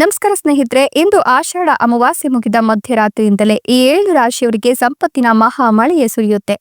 ನಮಸ್ಕಾರ ಸ್ನೇಹಿತರೆ, ಇಂದು ಆಷಾಢ ಅಮಾವಾಸ್ಯೆ ಮುಗಿದ ಮಧ್ಯರಾತ್ರಿಯಿಂದಲೇ ಈ ಏಳು ರಾಶಿಯವರಿಗೆ ಸಂಪತ್ತಿನ ಮಹಾ ಮಳೆಯೇ ಸುರಿಯುತ್ತೆ.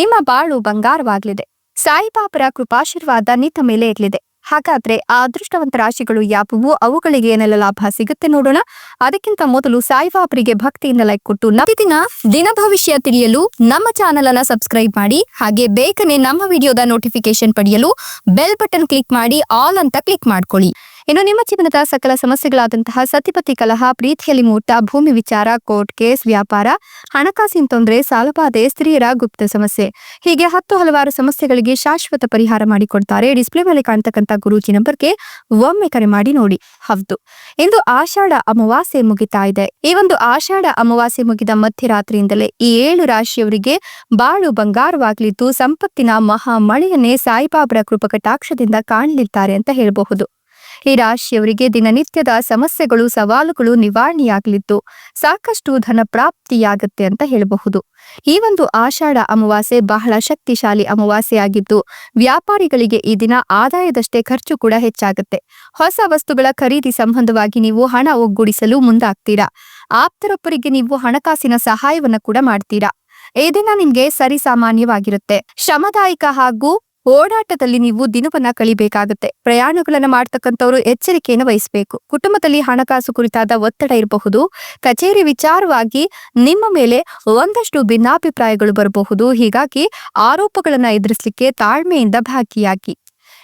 ನಿಮ್ಮ ಬಾಳು ಬಂಗಾರವಾಗಲಿದೆ. ಸಾಯಿಬಾಬರ ಕೃಪಾಶೀರ್ವಾದ ನಿತ್ತ ಮೇಲೆ ಇರಲಿದೆ. ಹಾಗಾದ್ರೆ ಆ ಅದೃಷ್ಟವಂತ ರಾಶಿಗಳು ಯಾವುವು? ಅವುಗಳಿಗೆ ಏನೆಲ್ಲ ಲಾಭ ಸಿಗುತ್ತೆ ನೋಡೋಣ. ಅದಕ್ಕಿಂತ ಮೊದಲು ಸಾಯಿಬಾಬರಿಗೆ ಭಕ್ತಿಯಿಂದ ಲೈಕ್ ಕೊಟ್ಟು ಪ್ರತಿದಿನ ದಿನ ಭವಿಷ್ಯ ತಿಳಿಯಲು ನಮ್ಮ ಚಾನೆಲ್ ಅನ್ನ ಸಬ್ಸ್ಕ್ರೈಬ್ ಮಾಡಿ, ಹಾಗೆ ಬೇಗನೆ ನಮ್ಮ ವಿಡಿಯೋದ ನೋಟಿಫಿಕೇಶನ್ ಪಡೆಯಲು ಬೆಲ್ ಬಟನ್ ಕ್ಲಿಕ್ ಮಾಡಿ ಆಲ್ ಅಂತ ಕ್ಲಿಕ್ ಮಾಡ್ಕೊಳ್ಳಿ. ಇನ್ನು ನಿಮ್ಮ ಜೀವನದ ಸಕಲ ಸಮಸ್ಯೆಗಳಾದಂತಹ ಸತಿಪತಿ ಕಲಹ, ಪ್ರೀತಿಯಲ್ಲಿ ಮೂಟ, ಭೂಮಿ ವಿಚಾರ, ಕೋರ್ಟ್ ಕೇಸ್, ವ್ಯಾಪಾರ, ಹಣಕಾಸಿನ ತೊಂದರೆ ಸಾಲಬಾಧೆ ಸ್ತ್ರೀಯರ ಗುಪ್ತ ಸಮಸ್ಯೆ. ಹೀಗೆ ಹತ್ತು ಹಲವಾರು ಸಮಸ್ಯೆಗಳಿಗೆ ಶಾಶ್ವತ ಪರಿಹಾರ ಮಾಡಿಕೊಡ್ತಾರೆ. ಡಿಸ್ಪ್ಲೇ ಮೇಲೆ ಕಾಣ್ತಕ್ಕಂಥ ಗುರೂಜಿ ನಂಬರ್ಗೆ ಒಮ್ಮೆ ಕರೆ ಮಾಡಿ ನೋಡಿ. ಹೌದು. ಇಂದು ಆಷಾಢ ಅಮಾವಾಸ್ಯೆ ಮುಗಿತಾ ಇದೆ. ಈ ಒಂದು ಆಷಾಢ ಅಮಾವಾಸ್ಯೆ ಮುಗಿದ ಮಧ್ಯರಾತ್ರಿಯಿಂದಲೇ ಈ ಏಳು ರಾಶಿಯವರಿಗೆ ಬಾಳು ಬಂಗಾರವಾಗಲಿದ್ದು, ಸಂಪತ್ತಿನ ಮಹಾ ಮಳೆಯನ್ನೇ ಸಾಯಿಬಾಬರ ಕೃಪಕಟಾಕ್ಷದಿಂದ ಕಾಣಲಿದ್ದಾರೆ ಅಂತ ಹೇಳಬಹುದು. ಈ ರಾಶಿಯವರಿಗೆ ದಿನನಿತ್ಯದ ಸಮಸ್ಯೆಗಳು, ಸವಾಲುಗಳು ನಿವಾರಣೆಯಾಗಲಿದ್ದು ಸಾಕಷ್ಟು ಧನ ಪ್ರಾಪ್ತಿಯಾಗತ್ತೆ ಅಂತ ಹೇಳಬಹುದು. ಈ ಒಂದು ಆಷಾಢ ಅಮಾವಾಸ್ಯೆ ಬಹಳ ಶಕ್ತಿಶಾಲಿ ಅಮಾವಾಸ್ಯೆಯಾಗಿದ್ದು ವ್ಯಾಪಾರಿಗಳಿಗೆ ಈ ದಿನ ಆದಾಯದಷ್ಟೇ ಖರ್ಚು ಕೂಡ ಹೆಚ್ಚಾಗುತ್ತೆ. ಹೊಸ ವಸ್ತುಗಳ ಖರೀದಿ ಸಂಬಂಧವಾಗಿ ನೀವು ಹಣ ಒಗ್ಗೂಡಿಸಲು ಮುಂದಾಗ್ತೀರಾ? ಆಪ್ತರೊಬ್ಬರಿಗೆ ನೀವು ಹಣಕಾಸಿನ ಸಹಾಯವನ್ನ ಕೂಡ ಮಾಡ್ತೀರಾ? ಈ ದಿನ ನಿಮ್ಗೆ ಸರಿಸಾಮಾನ್ಯವಾಗಿರುತ್ತೆ ಶ್ರಮದಾಯಕ ಹಾಗೂ ಓಡಾಟದಲ್ಲಿ ನೀವು ದಿನವನ್ನ ಕಳಿಬೇಕಾಗುತ್ತೆ. ಪ್ರಯಾಣಗಳನ್ನ ಮಾಡ್ತಕ್ಕಂಥವ್ರು ಎಚ್ಚರಿಕೆಯನ್ನು ವಹಿಸಬೇಕು. ಕುಟುಂಬದಲ್ಲಿ ಹಣಕಾಸು ಕುರಿತಾದ ಒತ್ತಡ ಇರಬಹುದು. ಕಚೇರಿ ವಿಚಾರವಾಗಿ ನಿಮ್ಮ ಮೇಲೆ ಒಂದಷ್ಟು ಭಿನ್ನಾಭಿಪ್ರಾಯಗಳು ಬರಬಹುದು. ಹೀಗಾಗಿ ಆರೋಪಗಳನ್ನ ಎದುರಿಸಲಿಕ್ಕೆ ತಾಳ್ಮೆಯಿಂದ ಭಾಗಿಯಾಗಿ.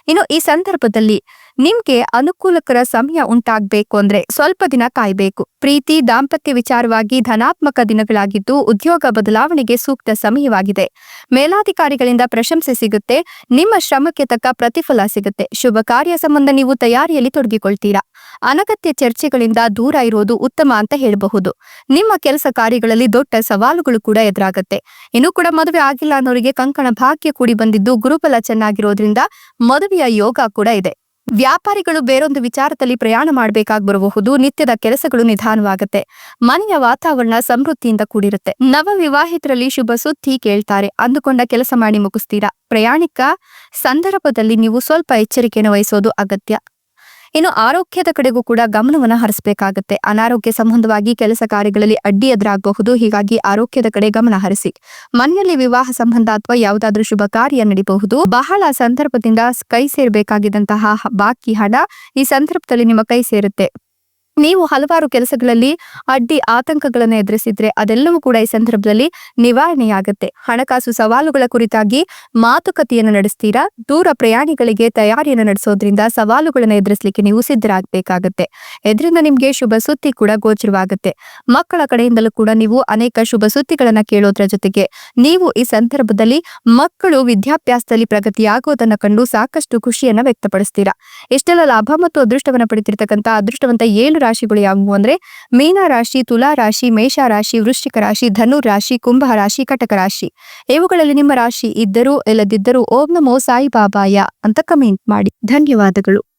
ಇನ್ನು ಈ ಸಂದರ್ಭದಲ್ಲಿ ನಿಮ್ಗೆ ಅನುಕೂಲಕರ ಸಮಯ ಉಂಟಾಗಬೇಕು ಅಂದ್ರೆ ಸ್ವಲ್ಪ ದಿನ ಕಾಯ್ಬೇಕು. ಪ್ರೀತಿ, ದಾಂಪತ್ಯ ವಿಚಾರವಾಗಿ ಧನಾತ್ಮಕ ದಿನಗಳಾಗಿದ್ದು ಉದ್ಯೋಗ ಬದಲಾವಣೆಗೆ ಸೂಕ್ತ ಸಮಯವಾಗಿದೆ. ಮೇಲಾಧಿಕಾರಿಗಳಿಂದ ಪ್ರಶಂಸೆ ಸಿಗುತ್ತೆ. ನಿಮ್ಮ ಶ್ರಮಕ್ಕೆ ತಕ್ಕ ಪ್ರತಿಫಲ ಸಿಗುತ್ತೆ. ಶುಭ ಕಾರ್ಯ ಸಂಬಂಧ ನೀವು ತಯಾರಿಯಲ್ಲಿ ತೊಡಗಿಕೊಳ್ತೀರಾ? ಅನಗತ್ಯ ಚರ್ಚೆಗಳಿಂದ ದೂರ ಇರೋದು ಉತ್ತಮ ಅಂತ ಹೇಳಬಹುದು. ನಿಮ್ಮ ಕೆಲಸ ಕಾರ್ಯಗಳಲ್ಲಿ ದೊಡ್ಡ ಸವಾಲುಗಳು ಕೂಡ ಎದುರಾಗುತ್ತೆ. ಇನ್ನು ಕೂಡ ಮದುವೆ ಆಗಿಲ್ಲ ಅನ್ನೋರಿಗೆ ಕಂಕಣ ಭಾಗ್ಯ ಕೂಡಿ ಬಂದಿದ್ದು ಗುರುಬಲ ಚೆನ್ನಾಗಿರೋದ್ರಿಂದ ಮದುವೆಯ ಯೋಗ ಕೂಡ ಇದೆ. ವ್ಯಾಪಾರಿಗಳು ಬೇರೊಂದು ವಿಚಾರದಲ್ಲಿ ಪ್ರಯಾಣ ಮಾಡಬೇಕಾಗಿ ಬರಬಹುದು ನಿತ್ಯದ ಕೆಲಸಗಳು ನಿಧಾನವಾಗುತ್ತೆ. ಮನೆಯ ವಾತಾವರಣ ಸಮೃದ್ಧಿಯಿಂದ ಕೂಡಿರುತ್ತೆ. ನವ ವಿವಾಹಿತರಲ್ಲಿ ಶುಭ ಸುದ್ದಿ ಕೇಳ್ತಾರೆ. ಅಂದುಕೊಂಡ ಕೆಲಸ ಮಾಡಿ ಮುಗಿಸ್ತೀರಾ? ಪ್ರಯಾಣಿಕ ಸಂದರ್ಭದಲ್ಲಿ ನೀವು ಸ್ವಲ್ಪ ಎಚ್ಚರಿಕೆಯನ್ನು ವಹಿಸೋದು ಅಗತ್ಯ. ಇನ್ನು ಆರೋಗ್ಯದ ಕಡೆಗೂ ಕೂಡ ಗಮನವನ್ನು ಹರಿಸಬೇಕಾಗುತ್ತೆ. ಅನಾರೋಗ್ಯ ಸಂಬಂಧವಾಗಿ ಕೆಲಸ ಕಾರ್ಯಗಳಲ್ಲಿ ಅಡ್ಡಿ ಎದುರಾಗಬಹುದು. ಹೀಗಾಗಿ ಆರೋಗ್ಯದ ಕಡೆ ಗಮನ ಹರಿಸಿ. ಮನೆಯಲ್ಲಿ ವಿವಾಹ ಸಂಬಂಧ ಅಥವಾ ಯಾವುದಾದ್ರೂ ಶುಭ ಕಾರ್ಯ ನಡೀಬಹುದು. ಬಹಳ ಸಂದರ್ಭದಿಂದ ಕೈ ಸೇರಬೇಕಾಗಿದ್ದಂತಹ ಬಾಕಿ ಹಣ ಈ ಸಂದರ್ಭದಲ್ಲಿ ನಿಮ್ಮ ಕೈ ಸೇರುತ್ತೆ. ನೀವು ಹಲವಾರು ಕೆಲಸಗಳಲ್ಲಿ ಅಡ್ಡಿ ಆತಂಕಗಳನ್ನು ಎದುರಿಸಿದ್ರೆ ಅದೆಲ್ಲವೂ ಕೂಡ ಈ ಸಂದರ್ಭದಲ್ಲಿ ನಿವಾರಣೆಯಾಗುತ್ತೆ. ಹಣಕಾಸು ಸವಾಲುಗಳ ಕುರಿತಾಗಿ ಮಾತುಕತೆಯನ್ನು ನಡೆಸ್ತೀರಾ? ದೂರ ಪ್ರಯಾಣಿಗಳಿಗೆ ತಯಾರಿಯನ್ನು ನಡೆಸೋದ್ರಿಂದ ಸವಾಲುಗಳನ್ನು ಎದುರಿಸಲಿಕ್ಕೆ ನೀವು ಸಿದ್ಧರಾಗಬೇಕಾಗತ್ತೆ. ಇದರಿಂದ ನಿಮ್ಗೆ ಶುಭ ಸುದ್ದಿ ಕೂಡ ಗೋಚರವಾಗುತ್ತೆ. ಮಕ್ಕಳ ಕಡೆಯಿಂದಲೂ ಕೂಡ ನೀವು ಅನೇಕ ಶುಭ ಸುದ್ದಿಗಳನ್ನ ಕೇಳೋದ್ರ ಜೊತೆಗೆ ನೀವು ಈ ಸಂದರ್ಭದಲ್ಲಿ ಮಕ್ಕಳು ವಿದ್ಯಾಭ್ಯಾಸದಲ್ಲಿ ಪ್ರಗತಿಯಾಗೋದನ್ನ ಕಂಡು ಸಾಕಷ್ಟು ಖುಷಿಯನ್ನ ವ್ಯಕ್ತಪಡಿಸ್ತೀರಾ? ಇಷ್ಟೆಲ್ಲ ಲಾಭ ಮತ್ತು ಅದೃಷ್ಟವನ್ನ ಪಡಿತಿರ್ತಕ್ಕಂಥ ಅದೃಷ್ಟವಂತ ಏಳು ರಾಶಿಗಳು ಯಾವುವು ಅಂದ್ರೆ ಮೀನ ರಾಶಿ, ತುಲಾ ರಾಶಿ, ಮೇಷ ರಾಶಿ, ವೃಶ್ಚಿಕ ರಾಶಿ, ಧನು ರಾಶಿ, ಕುಂಭ ರಾಶಿ, ಕಟಕ ರಾಶಿ. ಇವುಗಳಲ್ಲಿ ನಿಮ್ಮ ರಾಶಿ ಇದ್ದರೂ, ಇಲ್ಲದಿದ್ದರೂ ಓಂ ನಮೋ ಸಾಯಿಬಾಬಾಯ ಅಂತ ಕಮೆಂಟ್ ಮಾಡಿ. ಧನ್ಯವಾದಗಳು.